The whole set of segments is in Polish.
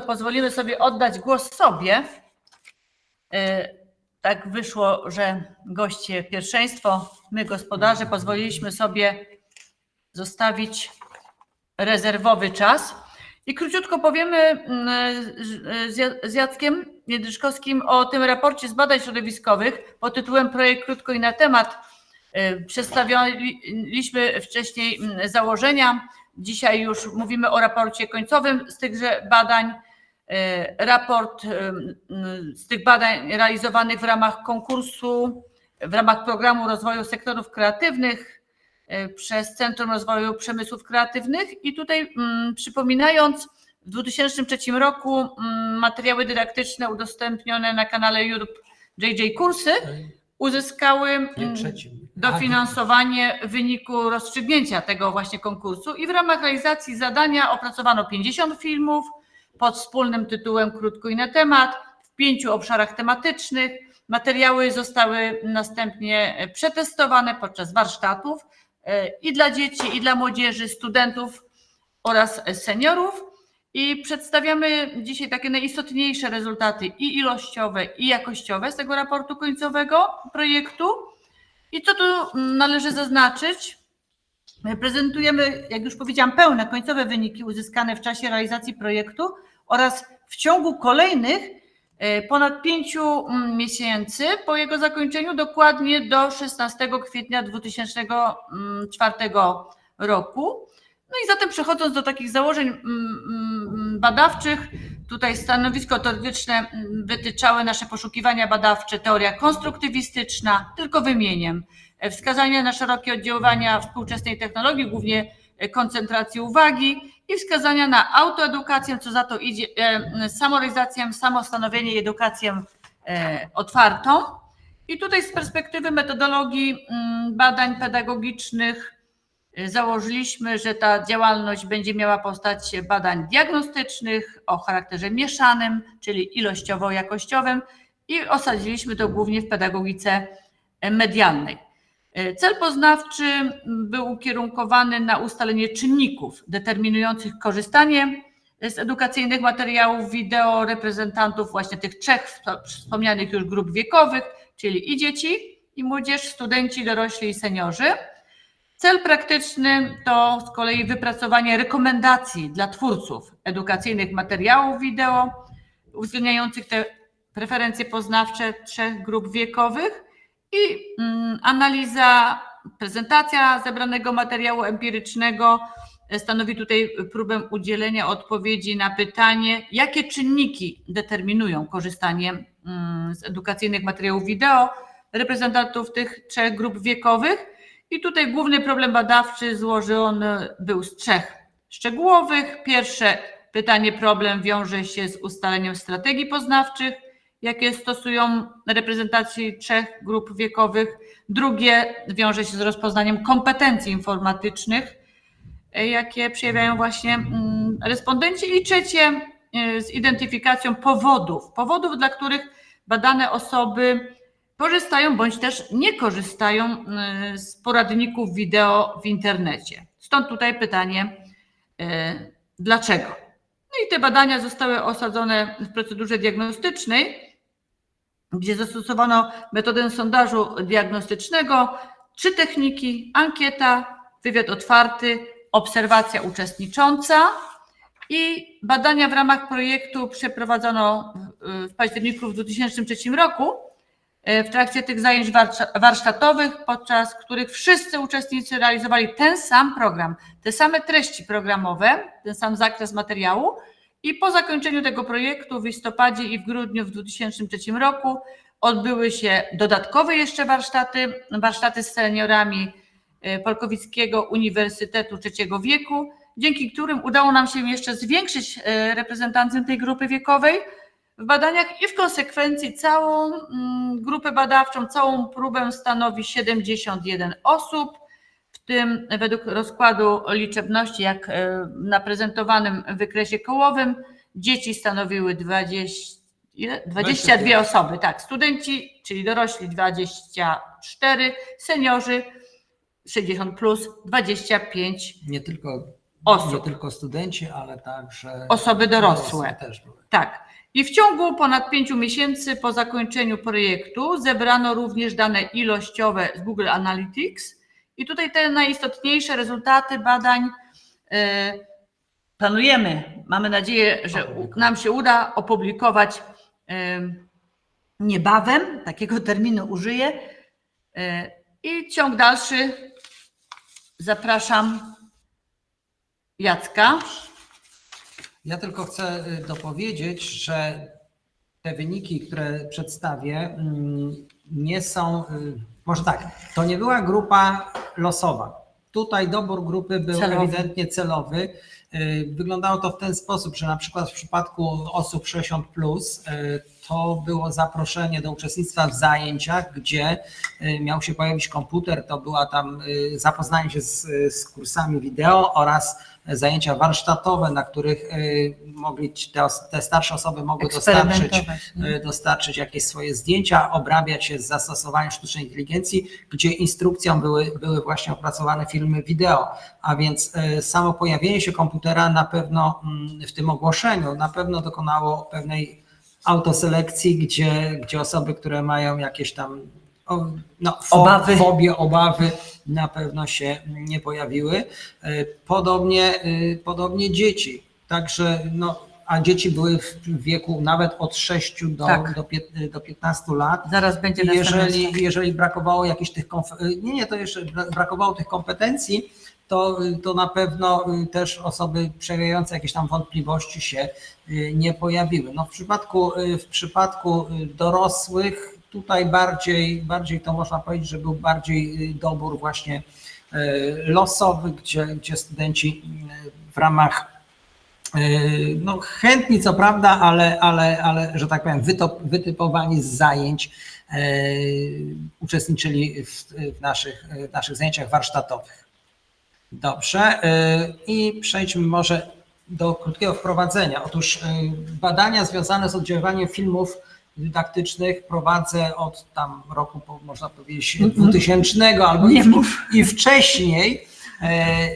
to pozwolimy sobie oddać głos sobie. E, Tak wyszło, że goście pierwszeństwo, my gospodarze pozwoliliśmy sobie zostawić rezerwowy czas. I króciutko powiemy mm, z- Jackiem Jedryszkowskim o tym raporcie z badań środowiskowych pod tytułem Projekt krótko i na temat. Y, Przedstawialiśmy wcześniej mm, założenia. Dzisiaj już mówimy o raporcie końcowym z tychże badań. Y, Raport mm, z tych badań realizowanych w ramach konkursu, w ramach programu rozwoju sektorów kreatywnych y, przez Centrum Rozwoju Przemysłów Kreatywnych. I tutaj mm, przypominając, w 2003 roku mm, materiały dydaktyczne udostępnione na kanale YouTube JJ Kursy uzyskały Nie mm, dofinansowanie w wyniku rozstrzygnięcia tego właśnie konkursu. I w ramach realizacji zadania opracowano 50 filmów pod wspólnym tytułem Krótko i na temat w pięciu obszarach tematycznych. Materiały zostały następnie przetestowane podczas warsztatów e, i dla dzieci, i dla młodzieży, studentów oraz seniorów. I przedstawiamy dzisiaj takie najistotniejsze rezultaty i ilościowe, i jakościowe z tego raportu końcowego projektu. I co tu mm, należy zaznaczyć? Prezentujemy, jak już powiedziałam, pełne końcowe wyniki uzyskane w czasie realizacji projektu oraz w ciągu kolejnych e, ponad pięciu mm, miesięcy po jego zakończeniu, dokładnie do 16 kwietnia 2004 roku. No i zatem przechodząc do takich założeń mm, mm, badawczych, tutaj stanowisko teoretyczne wytyczały nasze poszukiwania badawcze, teoria konstruktywistyczna, tylko wymienię. E, Wskazania na szerokie oddziaływania współczesnej technologii, głównie e, koncentracji uwagi i wskazania na autoedukację, co za to idzie, e, samorealizację, samostanowienie i edukację e, otwartą. I tutaj z perspektywy metodologii mm, badań pedagogicznych y, założyliśmy, że ta działalność będzie miała postać badań diagnostycznych o charakterze mieszanym, czyli ilościowo-jakościowym i osadziliśmy to głównie w pedagogice e, medialnej. E, Cel poznawczy był ukierunkowany na ustalenie czynników determinujących korzystanie z edukacyjnych materiałów wideo reprezentantów właśnie tych trzech wspo- wspomnianych już grup wiekowych, czyli i dzieci, i młodzież, studenci, dorośli i seniorzy. Cel praktyczny to z kolei wypracowanie rekomendacji dla twórców edukacyjnych materiałów wideo, uwzględniających te preferencje poznawcze trzech grup wiekowych i mm, analiza, prezentacja zebranego materiału empirycznego e, stanowi tutaj próbę udzielenia odpowiedzi na pytanie, jakie czynniki determinują korzystanie mm, z edukacyjnych materiałów wideo reprezentantów tych trzech grup wiekowych. I tutaj główny problem badawczy złożony był z trzech szczegółowych. Pierwsze pytanie, problem wiąże się z ustaleniem strategii poznawczych, jakie stosują reprezentacji trzech grup wiekowych. Drugie wiąże się z rozpoznaniem kompetencji informatycznych, e, jakie przejawiają właśnie mm, respondenci. I trzecie e, z identyfikacją powodów, powodów, dla których badane osoby korzystają bądź też nie korzystają y, z poradników wideo w internecie. Stąd tutaj pytanie, dlaczego? No i te badania zostały osadzone w procedurze diagnostycznej, gdzie zastosowano metodę sondażu diagnostycznego, trzy techniki: ankieta, wywiad otwarty, obserwacja uczestnicząca. I badania w ramach projektu przeprowadzono w- październiku w 2003 roku e, w trakcie tych zajęć warsztatowych, podczas których wszyscy uczestnicy realizowali ten sam program, te same treści programowe, ten sam zakres materiału. I po zakończeniu tego projektu w listopadzie i w grudniu w 2003 roku odbyły się dodatkowe jeszcze warsztaty, warsztaty z seniorami e, Polkowickiego Uniwersytetu Trzeciego Wieku, dzięki którym udało nam się jeszcze zwiększyć e, reprezentację tej grupy wiekowej w badaniach i w konsekwencji całą mm, grupę badawczą, całą próbę stanowi 71 osób, tym według rozkładu liczebności, jak e, na prezentowanym wykresie kołowym, dzieci stanowiły 20, ile? 22 22. osoby, tak, studenci, czyli dorośli 24, seniorzy 60 plus 25 Nie tylko Osób. Nie tylko studenci, ale także Osoby dorosłe. też były. Tak. I w ciągu ponad pięciu miesięcy po zakończeniu projektu zebrano również dane ilościowe z Google Analytics. I tutaj te najistotniejsze rezultaty badań e, planujemy. Mamy nadzieję, że nam się uda opublikować e, niebawem. Takiego terminu użyję. E, I ciąg dalszy zapraszam Jacka. Ja tylko chcę y, dopowiedzieć, że te wyniki, które przedstawię, mm, nie są, y, może tak, to nie była grupa losowa. Tutaj dobór grupy był Celowy. ewidentnie celowy. Y, Wyglądało to w ten sposób, że na przykład w przypadku osób 60 plus to było zaproszenie do uczestnictwa w zajęciach, gdzie y, miał się pojawić komputer, to była tam y, zapoznanie się z, z kursami wideo oraz zajęcia warsztatowe, na których y, mogli te, te starsze osoby mogły dostarczyć, dostarczyć jakieś swoje zdjęcia, obrabiać się z zastosowaniem sztucznej inteligencji, gdzie instrukcją były, były właśnie opracowane filmy wideo. A więc samo pojawienie się komputera na pewno mm, w tym ogłoszeniu na pewno dokonało pewnej autoselekcji, gdzie, gdzie osoby, które mają jakieś tam no, Obawy. fobie, obawy na pewno się nie pojawiły. E, Podobnie, e, podobnie dzieci. Także no, a dzieci były w wieku nawet od 6 do, Tak. do, do 15 lat. Zaraz będzie jeżeli, jeżeli brakowało jakichś tych konf- nie, nie, to jeszcze bra- brakowało tych kompetencji, to, to na pewno y, też osoby przejawiające jakieś tam wątpliwości się y, nie pojawiły. No w przypadku, y, w przypadku dorosłych tutaj bardziej, bardziej to można powiedzieć, że był bardziej dobór właśnie losowy, gdzie, gdzie studenci w ramach no, chętni co prawda, ale, ale, ale że tak powiem, wytop, wytypowani z zajęć yy, uczestniczyli w, w, naszych, w naszych zajęciach warsztatowych. Dobrze. yy, I przejdźmy może do krótkiego wprowadzenia. Otóż yy, badania związane z oddziaływaniem filmów dydaktycznych prowadzę od tam roku, można powiedzieć, 2000 albo Nie i, i wcześniej. E,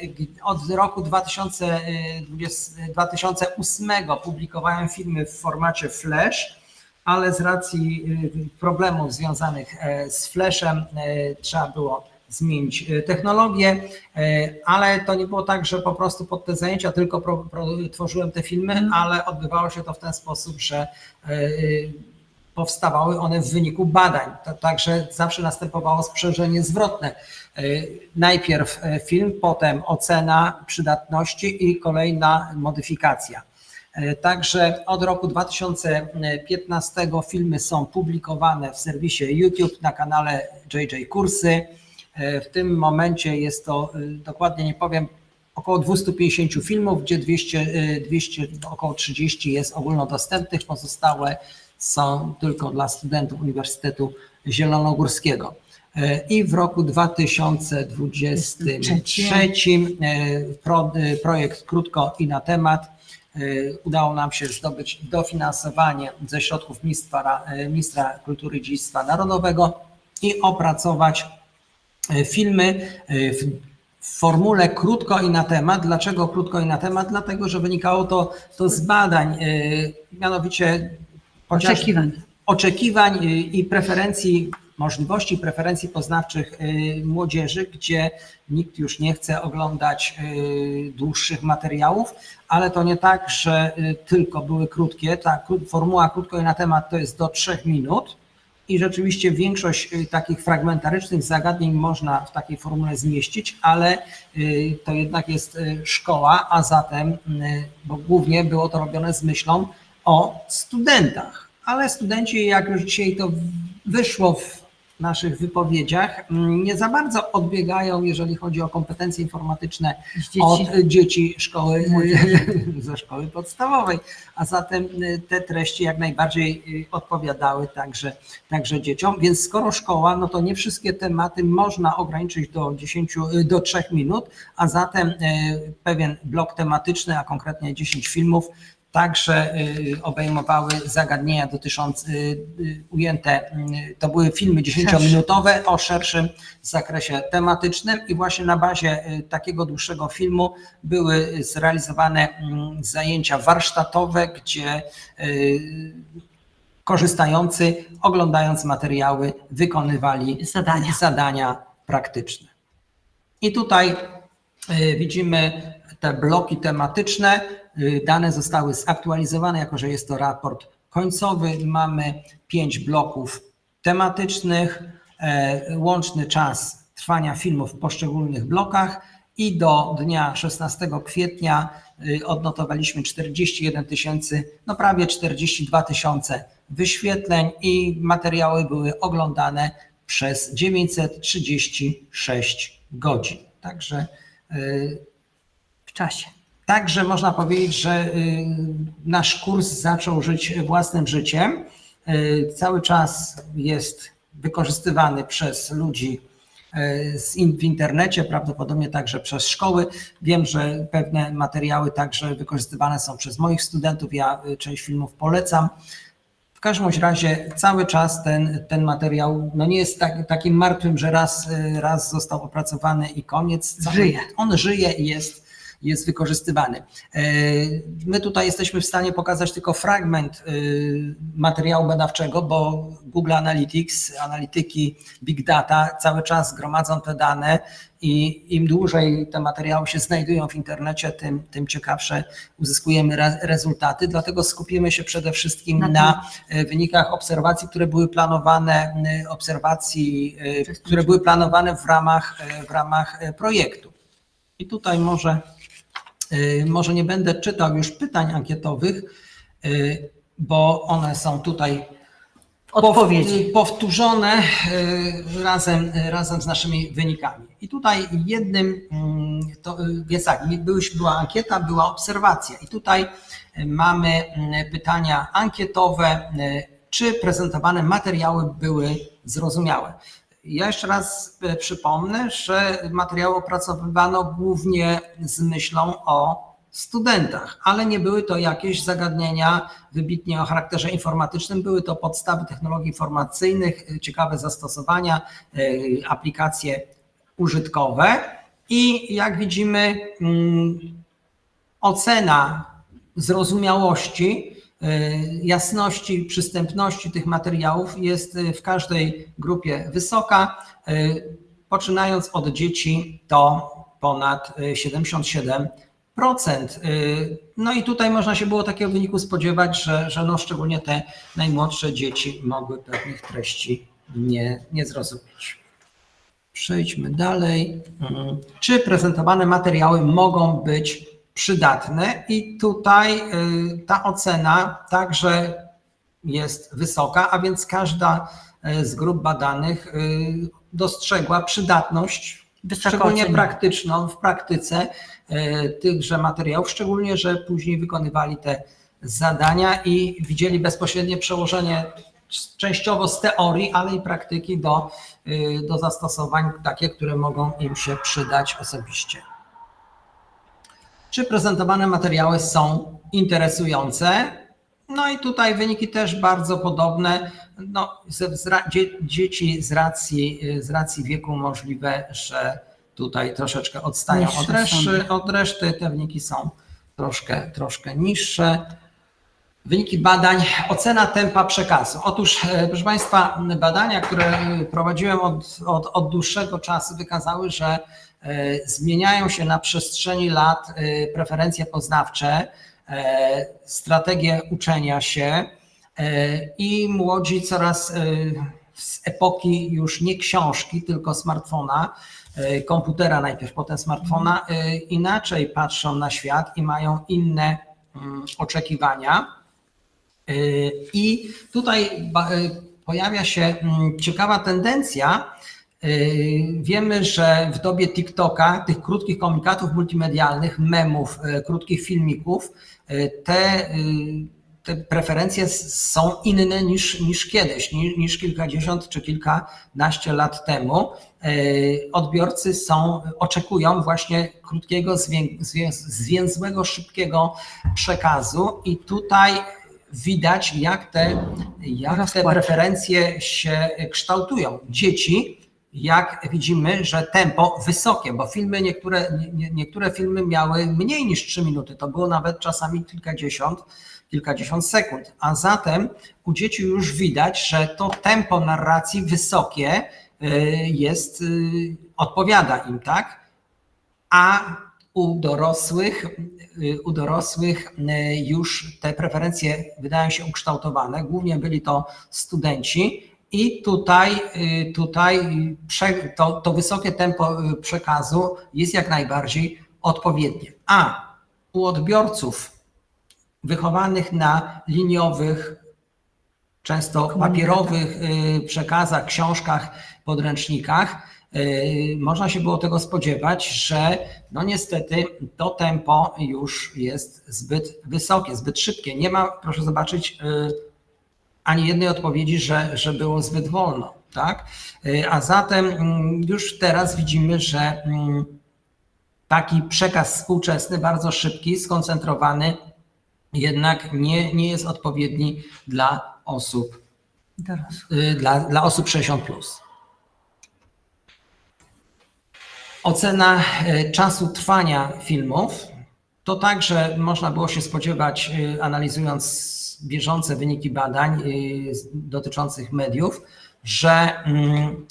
Od roku 2020, 2008 publikowałem filmy w formacie Flash, ale z racji problemów związanych e, z Flashem e, trzeba było zmienić e, technologię, e, ale to nie było tak, że po prostu pod te zajęcia tylko pro, pro, tworzyłem te filmy, ale odbywało się to w ten sposób, że e, powstawały one w wyniku badań. Także zawsze następowało sprzężenie zwrotne. Najpierw film, potem ocena przydatności i kolejna modyfikacja. Także od roku 2015 filmy są publikowane w serwisie YouTube na kanale JJ Kursy. E, W tym momencie jest to, y, dokładnie nie powiem, około 250 filmów, gdzie 200, y, 200 około 30 jest ogólnodostępnych, pozostałe są tylko dla studentów Uniwersytetu Zielonogórskiego. E, I w roku 2023 e, pro, e, projekt Krótko i na temat e, udało nam się zdobyć dofinansowanie ze środków ministra, Ra- e, ministra kultury i dziedzictwa narodowego i opracować e, filmy e, w formule krótko i na temat. Dlaczego krótko i na temat? Dlatego, że wynikało to, to z badań, e, mianowicie Oczekiwań. oczekiwań i preferencji, możliwości preferencji poznawczych młodzieży, gdzie nikt już nie chce oglądać dłuższych materiałów, ale to nie tak, że tylko były krótkie. Ta formuła krótko i na temat to jest do trzech minut. I rzeczywiście większość y, takich fragmentarycznych zagadnień można w takiej formule zmieścić, ale y, to jednak jest y, szkoła, a zatem, bo głównie było to robione z myślą o studentach. Ale studenci, jak już dzisiaj to wyszło w naszych wypowiedziach, mm, nie za bardzo odbiegają, jeżeli chodzi o kompetencje informatyczne dzieci. od dzieci szkoły, ze szkoły podstawowej, a zatem y, te treści jak najbardziej y, odpowiadały także, także dzieciom. Więc skoro szkoła, no to nie wszystkie tematy można ograniczyć do 10, y, do 3 minut, a zatem pewien blok tematyczny, a konkretnie 10 filmów także y, obejmowały zagadnienia dotyczące, y, y, ujęte, to były filmy 10-minutowe o szerszym zakresie tematycznym i właśnie na bazie takiego dłuższego filmu były zrealizowane mm, zajęcia warsztatowe, gdzie korzystający, oglądając materiały, wykonywali Zadania. zadania praktyczne. I tutaj widzimy te bloki tematyczne. Y, Dane zostały zaktualizowane, jako że jest to raport końcowy. Mamy pięć bloków tematycznych, e, łączny czas trwania filmu w poszczególnych blokach i do dnia 16 kwietnia y, odnotowaliśmy 41 tysięcy, no prawie 42 tysiące wyświetleń i materiały były oglądane przez 936 godzin. Także, y, W czasie. Także można powiedzieć, że y, nasz kurs zaczął żyć własnym życiem. Y, Cały czas jest wykorzystywany przez ludzi y, w internecie, prawdopodobnie także przez szkoły. Wiem, że pewne materiały także wykorzystywane są przez moich studentów. Ja część filmów polecam. W każdym razie cały czas ten, ten materiał no nie jest tak, takim martwym, że raz, raz został opracowany i koniec. Cały- Żyje. On żyje i jest, jest wykorzystywany. E, My tutaj jesteśmy w stanie pokazać tylko fragment y, materiału badawczego, bo Google Analytics, analityki Big Data cały czas gromadzą te dane i im dłużej te materiały się znajdują w internecie, tym, tym ciekawsze uzyskujemy re- rezultaty. Dlatego skupimy się przede wszystkim Na na, e, wynikach obserwacji, które były planowane, e, obserwacji, e, które były planowane w ramach, e, w ramach e, projektu. I tutaj może, e, może nie będę czytał już pytań ankietowych, e, bo one są tutaj Odpowiedzi. pow- powtórzone y, razem, razem z naszymi wynikami. I tutaj jednym, mm, to y, jest tak, była ankieta, była obserwacja. I tutaj y, mamy mm, pytania ankietowe, y, czy prezentowane materiały były zrozumiałe. Ja jeszcze raz y, przypomnę, że materiały opracowywano głównie z myślą o studentach, ale nie były to jakieś zagadnienia wybitnie o charakterze informatycznym, były to podstawy technologii informacyjnych, y, ciekawe zastosowania, y, aplikacje użytkowe. I jak widzimy mm, ocena zrozumiałości, jasności, przystępności tych materiałów jest y, w każdej grupie wysoka, y, poczynając od dzieci do ponad y, 77%. Y, No i tutaj można się było takiego wyniku spodziewać, że, że no szczególnie te najmłodsze dzieci mogły pewnych treści nie, nie zrozumieć. Przejdźmy dalej. Mhm. Czy prezentowane materiały mogą być przydatne? I tutaj y, ta ocena także jest wysoka, a więc każda y, z grup badanych y, dostrzegła przydatność, Wysoko szczególnie oceniam. praktyczną w praktyce tychże materiałów, szczególnie, że później wykonywali te zadania i widzieli bezpośrednie przełożenie częściowo z teorii, ale i praktyki do, do zastosowań takie, które mogą im się przydać osobiście. Czy prezentowane materiały są interesujące? No i tutaj wyniki też bardzo podobne. No, dzieci z racji, z racji wieku możliwe, że tutaj troszeczkę odstają od reszty, od reszty. Te wyniki są troszkę, troszkę niższe. Wyniki badań, ocena tempa przekazu. Otóż, e, proszę Państwa, badania, które e, prowadziłem od, od, od dłuższego czasu, wykazały, że zmieniają się na przestrzeni lat e, preferencje poznawcze, e, strategie uczenia się e, i młodzi coraz e, z epoki już nie książki, tylko smartfona, e, komputera najpierw, potem smartfona, e, inaczej patrzą na świat i mają inne mm, oczekiwania. I tutaj pojawia się mm, ciekawa tendencja. Y, Wiemy, że w dobie TikToka, tych krótkich komunikatów multimedialnych, memów, y, krótkich filmików, y, te te preferencje są inne niż, niż kiedyś, niż, niż kilkadziesiąt czy kilkanaście lat temu. Odbiorcy są, oczekują właśnie krótkiego, zwię- zwię- zwięzłego, szybkiego przekazu i tutaj widać, jak te, jak te preferencje się kształtują. Dzieci, jak widzimy, że tempo wysokie, bo filmy, niektóre, nie- nie, niektóre filmy miały mniej niż 3 minuty, to było nawet czasami kilkadziesiąt, kilkadziesiąt sekund. A zatem u dzieci już widać, że to tempo narracji wysokie y, jest, y, odpowiada im, tak? A u dorosłych, y, u dorosłych już te preferencje wydają się ukształtowane. Głównie byli to studenci i tutaj, y, tutaj to, to wysokie tempo y, przekazu jest jak najbardziej odpowiednie. A u odbiorców wychowanych na liniowych, często papierowych y, przekazach, książkach, podręcznikach, można się było tego spodziewać, że no niestety to tempo już jest zbyt wysokie, zbyt szybkie. Nie ma, proszę zobaczyć, ani jednej odpowiedzi, że, że było zbyt wolno. Tak? Y, A zatem mm, już teraz widzimy, że mm, taki przekaz współczesny, bardzo szybki, skoncentrowany, jednak nie, nie jest odpowiedni dla osób, Dorosłych. y, dla, dla osób 60. Plus. Ocena y, czasu trwania filmów to także można było się spodziewać, analizując bieżące wyniki badań y, dotyczących mediów, że mm,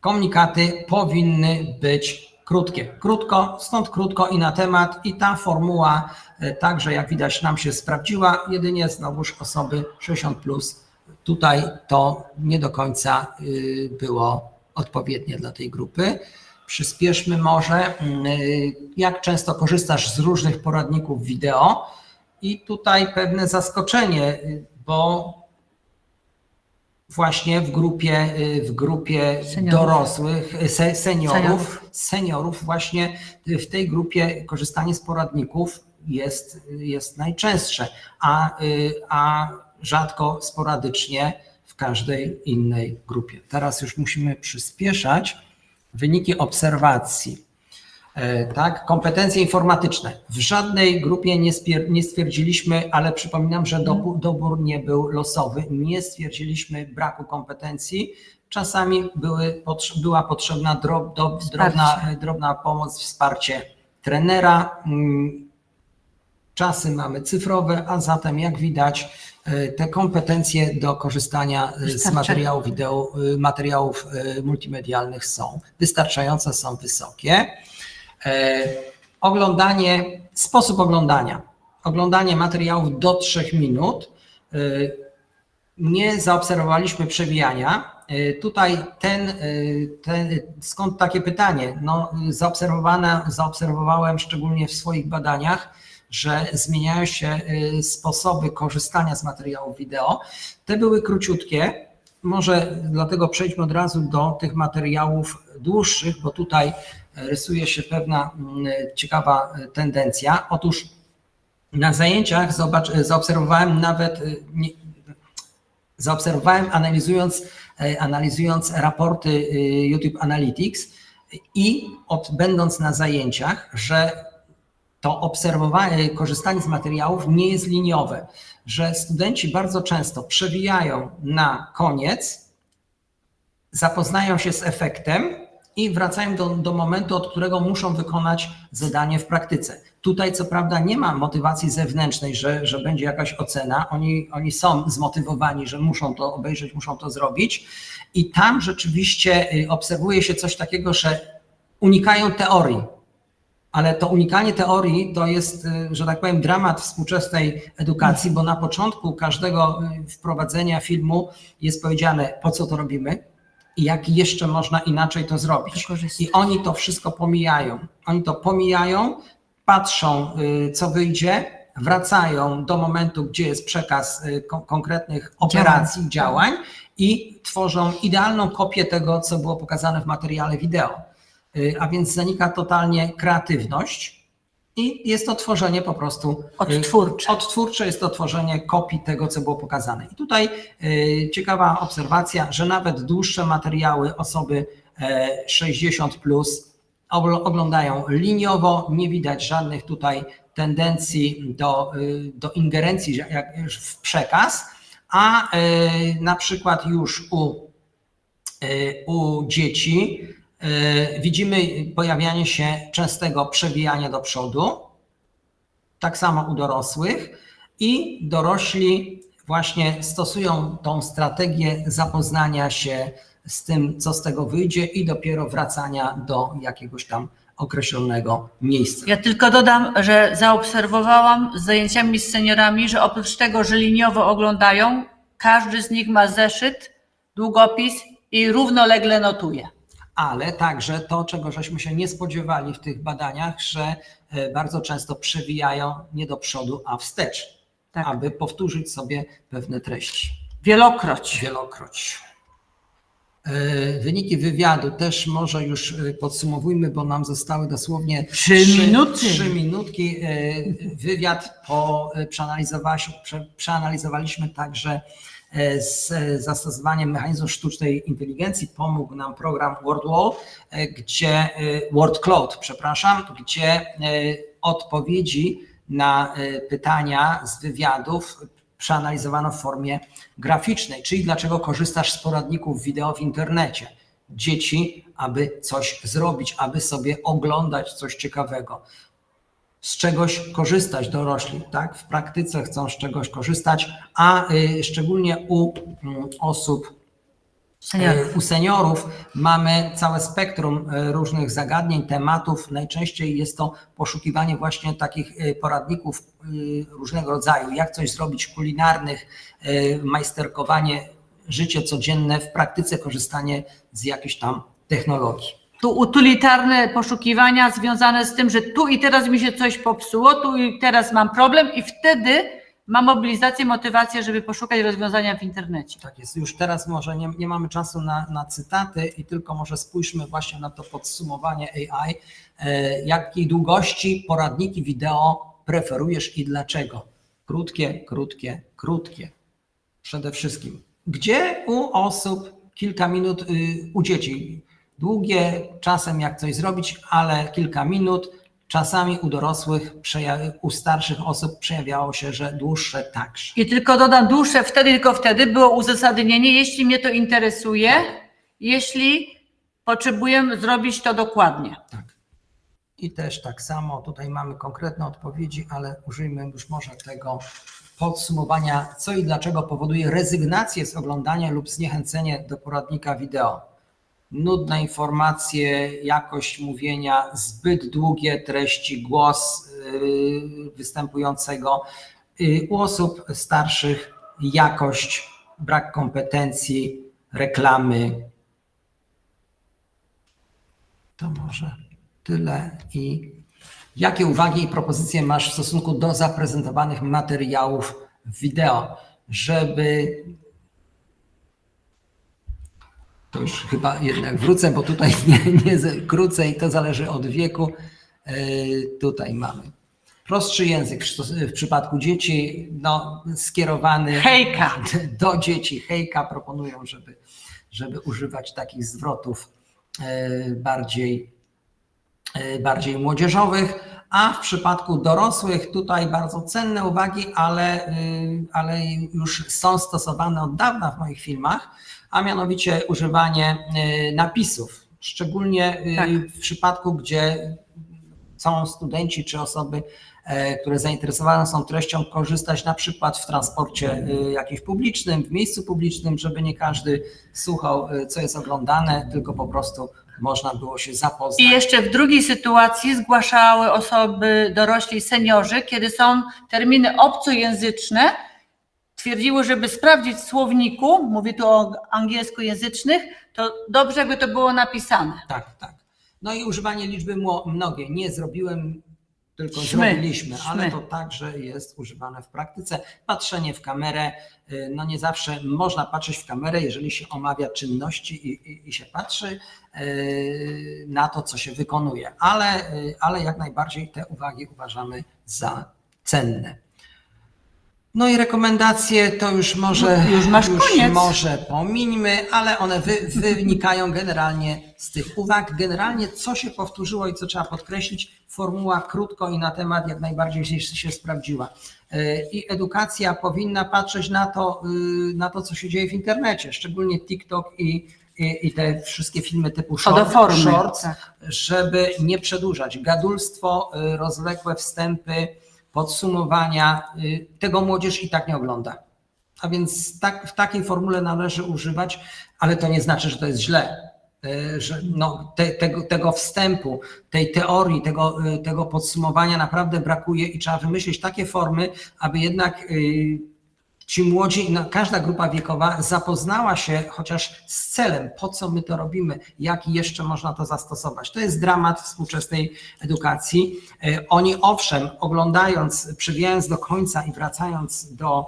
komunikaty powinny być krótkie. Krótko, stąd krótko i na temat. I ta formuła e, także, jak widać, nam się sprawdziła. Jedynie znowuż osoby 60 plus tutaj to nie do końca y, było odpowiednie dla tej grupy. Przyspieszmy może, mm, y, jak często korzystasz z różnych poradników wideo. I tutaj pewne zaskoczenie, bo właśnie w grupie, w grupie Seniorów. dorosłych, se, seniorów, Seniorów. seniorów, właśnie w tej grupie korzystanie z poradników jest, jest najczęstsze, a, a rzadko sporadycznie w każdej innej grupie. Teraz już musimy przyspieszać wyniki obserwacji. E, Tak, kompetencje informatyczne. W żadnej grupie nie, stwierdziliśmy, ale przypominam, że dobór, dobór nie był losowy. Nie stwierdziliśmy braku kompetencji. Czasami były, była potrzebna drob, do, drobna, Wsparcie. drobna pomoc, wsparcie trenera. Mm, Czasy mamy cyfrowe, a zatem jak widać, e, te kompetencje do korzystania e, z wideo, e, materiałów e, multimedialnych są wystarczające, są wysokie. E, Oglądanie, sposób oglądania. Oglądanie materiałów do 3 minut. E, Nie zaobserwowaliśmy przewijania. E, Tutaj ten, ten, skąd takie pytanie? No, zaobserwowane, zaobserwowałem szczególnie w swoich badaniach, że zmieniają się sposoby korzystania z materiałów wideo. Te były króciutkie. Może dlatego przejdźmy od razu do tych materiałów dłuższych, bo tutaj rysuje się pewna mm, ciekawa tendencja. Otóż na zajęciach zobacz, zaobserwowałem nawet, e, nie, zaobserwowałem analizując, e, analizując raporty e, YouTube Analytics i od, będąc na zajęciach, że to obserwowanie, korzystanie z materiałów nie jest liniowe, że studenci bardzo często przewijają na koniec, zapoznają się z efektem i wracają do, do momentu, od którego muszą wykonać zadanie w praktyce. Tutaj, co prawda, nie ma motywacji zewnętrznej, że, że będzie jakaś ocena. Oni, oni są zmotywowani, że muszą to obejrzeć, muszą to zrobić. I tam rzeczywiście y, obserwuje się coś takiego, że unikają teorii. Ale to unikanie teorii to jest, y, że tak powiem, dramat współczesnej edukacji, bo na początku każdego y, wprowadzenia filmu jest powiedziane, po co to robimy jak jeszcze można inaczej to zrobić. I oni to wszystko pomijają. Oni to pomijają, patrzą, y, co wyjdzie, wracają do momentu, gdzie jest przekaz y, ko- konkretnych operacji, działań i tworzą idealną kopię tego, co było pokazane w materiale wideo. Y, A więc zanika totalnie kreatywność I jest to tworzenie po prostu y, Odtwórcze. Odtwórcze jest to tworzenie kopii tego, co było pokazane. I tutaj y, ciekawa obserwacja, że nawet dłuższe materiały osoby e, 60 plus oglądają liniowo, nie widać żadnych tutaj tendencji do, y, do ingerencji w przekaz, a na przykład już u, u dzieci widzimy pojawianie się częstego przewijania do przodu, tak samo u dorosłych i dorośli właśnie stosują tą strategię zapoznania się z tym, co z tego wyjdzie i dopiero wracania do jakiegoś tam określonego miejsca. Ja tylko dodam, że zaobserwowałam z zajęciami z seniorami, że oprócz tego, że liniowo oglądają, każdy z nich ma zeszyt, długopis i równolegle notuje. Ale także to, czego żeśmy się nie spodziewali w tych badaniach, że e, bardzo często przewijają nie do przodu, a wstecz, Tak. aby powtórzyć sobie pewne treści. Wielokroć. Wielokroć. E, Wyniki wywiadu też może już e, podsumowujmy, bo nam zostały dosłownie Trzy minuty. Trzy minutki. Wywiad po, przeanalizowaliśmy, prze, przeanalizowaliśmy także z zastosowaniem mechanizmu sztucznej inteligencji. Pomógł nam program WordWall, e, gdzie e, WordCloud, przepraszam, gdzie e, odpowiedzi na pytania z wywiadów przeanalizowano w formie graficznej, czyli dlaczego korzystasz z poradników wideo w internecie. Dzieci, aby coś zrobić, aby sobie oglądać coś ciekawego. Z czegoś korzystać dorośli, tak? W praktyce chcą z czegoś korzystać, a y, szczególnie u mm, osób. E, U seniorów mamy całe spektrum e, różnych zagadnień, tematów. Najczęściej jest to poszukiwanie właśnie takich poradników różnego rodzaju, jak coś zrobić kulinarnych, majsterkowanie, życie codzienne, w praktyce korzystanie z jakichś tam technologii. Tu utylitarne poszukiwania związane z tym, że tu i teraz mi się coś popsuło, tu i teraz mam problem i wtedy mam mobilizację, motywację, żeby poszukać rozwiązania w internecie. Tak jest. Już teraz może nie, nie mamy czasu na, na cytaty i tylko może spójrzmy właśnie na to podsumowanie AI. E, Jakiej długości poradniki wideo preferujesz i dlaczego? Krótkie, krótkie, krótkie. Przede wszystkim. Gdzie u osób kilka minut, y, u dzieci długie, czasem jak coś zrobić, ale kilka minut. Czasami u dorosłych, u starszych osób przejawiało się, że dłuższe także. I tylko dodam dłuższe wtedy, tylko wtedy było uzasadnienie, jeśli mnie to interesuje, jeśli potrzebuję zrobić to dokładnie. Tak. I też tak samo, tutaj mamy konkretne odpowiedzi, ale użyjmy już może tego podsumowania, co i dlaczego powoduje rezygnację z oglądania lub zniechęcenie do poradnika wideo. Nudne informacje, jakość mówienia, zbyt długie treści, głos yy, występującego. Yy, U osób starszych jakość, brak kompetencji, reklamy, to może tyle. I jakie uwagi i propozycje masz w stosunku do zaprezentowanych materiałów wideo, żeby. To już chyba jednak wrócę, bo tutaj nie, nie krócej, to zależy od wieku. Yy, tutaj mamy. Prostszy język w przypadku dzieci, no, skierowany Hejka. do dzieci. Hejka proponują, żeby, żeby używać takich zwrotów e, bardziej, e, bardziej młodzieżowych, a w przypadku dorosłych tutaj bardzo cenne uwagi, ale, y, ale już są stosowane od dawna w moich filmach, a mianowicie używanie y, napisów, szczególnie y, Tak. w przypadku, gdzie są studenci czy osoby, e, które zainteresowane są treścią, korzystać na przykład w transporcie y, jakimś publicznym, w miejscu publicznym, żeby nie każdy słuchał, co jest oglądane, tylko po prostu można było się zapoznać. I jeszcze w drugiej sytuacji zgłaszały osoby dorośli, seniorzy, kiedy są terminy obcojęzyczne, twierdziły, żeby sprawdzić w słowniku, mówię tu o angielskojęzycznych, to dobrze, jakby to było napisane. Tak, tak. No i używanie liczby mnogiej. Nie zrobiłem tylko Szmy, zrobiliśmy, ale to także jest używane w praktyce. Patrzenie w kamerę, y, no nie zawsze można patrzeć w kamerę, jeżeli się omawia czynności i, i, i się patrzy y, na to, co się wykonuje, ale, y, ale jak najbardziej te uwagi uważamy za cenne. No i rekomendacje to już może, No, już masz koniec. może pomińmy, ale one wy, wynikają generalnie z tych uwag. Generalnie co się powtórzyło i co trzeba podkreślić, formuła krótko i na temat jak najbardziej się, się sprawdziła. Yy, I edukacja powinna patrzeć na to, yy, na to, co się dzieje w internecie, szczególnie TikTok i, i, i te wszystkie filmy typu short, shorts, tak. żeby nie przedłużać. Gadulstwo, y, rozległe wstępy, podsumowania, y, tego młodzież i tak nie ogląda. A więc tak, w takiej formule należy używać, ale to nie znaczy, że to jest źle. Y, Że no, te, tego, tego wstępu, tej teorii, tego, y, tego podsumowania naprawdę brakuje i trzeba wymyślić takie formy, aby jednak ci młodzi, no, każda grupa wiekowa zapoznała się chociaż z celem, po co my to robimy, jak jeszcze można to zastosować. To jest dramat współczesnej edukacji. E, Oni owszem, oglądając, przewijając do końca i wracając do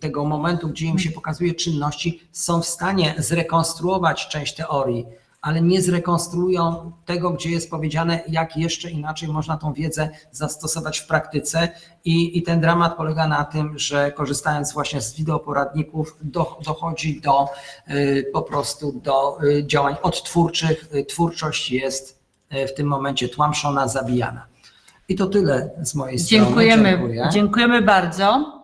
tego momentu, gdzie im się pokazuje czynności, są w stanie zrekonstruować część teorii, ale nie zrekonstruują tego, gdzie jest powiedziane, jak jeszcze inaczej można tą wiedzę zastosować w praktyce. I, i ten dramat polega na tym, że korzystając właśnie z wideoporadników, do, dochodzi do y, po prostu do y, działań odtwórczych. Y, Twórczość jest w tym momencie tłamszona, zabijana. I to tyle z mojej strony. Dziękujemy, Dziękuję. dziękujemy bardzo.